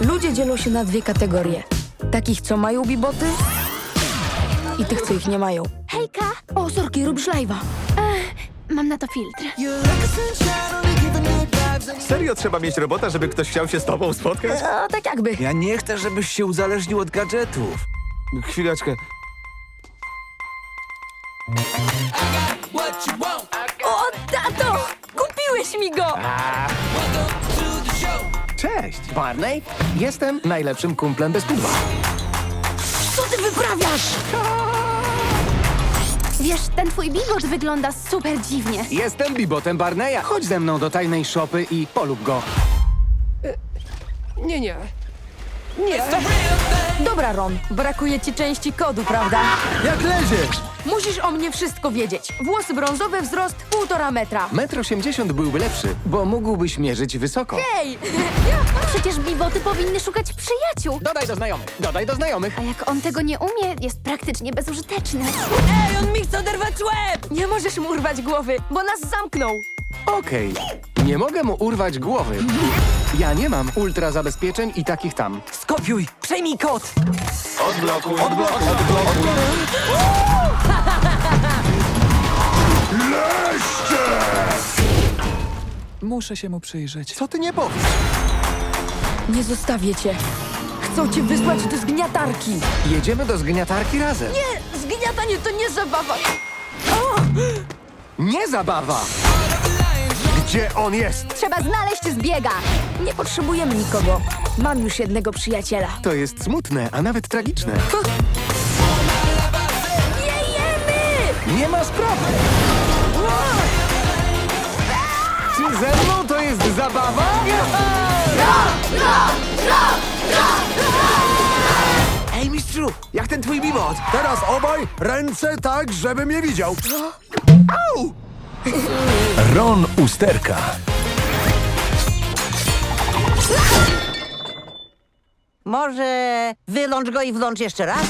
Ludzie dzielą się na dwie kategorie. Takich, co mają biboty i tych, co ich nie mają. Hejka! O, sorki, rób szlajwa. Mam na to filtr. Serio trzeba mieć robota, żeby ktoś chciał się z tobą spotkać? A tak jakby. Ja nie chcę, żebyś się uzależnił od gadżetów. Chwileczkę. O, tato! Kupiłeś mi go! Cześć, Barney. Jestem najlepszym kumplem bez pudła. Co ty wyprawiasz? Wiesz, ten twój bigot wygląda super dziwnie. Jestem bibotem Barneya. Chodź ze mną do tajnej szopy i polub go. Nie, nie. Dobra, Ron, brakuje ci części kodu, prawda? Jak leziesz? Musisz o mnie wszystko wiedzieć. Włosy brązowe, wzrost półtora metra. Metr osiemdziesiąt byłby lepszy, bo mógłbyś mierzyć wysoko. Ej! Przecież bigoty powinny szukać przyjaciół. Dodaj do znajomych, dodaj do znajomych. A jak on tego nie umie, jest praktycznie bezużyteczny. Ej, on mi chce oderwać łeb! Nie możesz mu urwać głowy, bo nas zamknął. Okej, nie mogę mu urwać głowy. Ja nie mam ultra zabezpieczeń i takich tam. Skopiuj! Przejmij kod! Odblokuj, odblokuj, odblokuj. Muszę się mu przyjrzeć. Co ty nie powiesz? Nie zostawię cię. Chcą cię wysłać do zgniatarki. Jedziemy do zgniatarki razem. Nie, zgniatanie to nie zabawa. Nie zabawa! Gdzie on jest? Trzeba znaleźć zbiega. Nie potrzebujemy nikogo. Mam już jednego przyjaciela. To jest smutne, a nawet tragiczne. Nie jemy! Nie ma sprawy! Jest zabawa? Ej, mistrzu! Jak ten twój bibot? Teraz obaj ręce tak, żebym je widział. Ron Usterka. Może wylącz go i włącz jeszcze raz?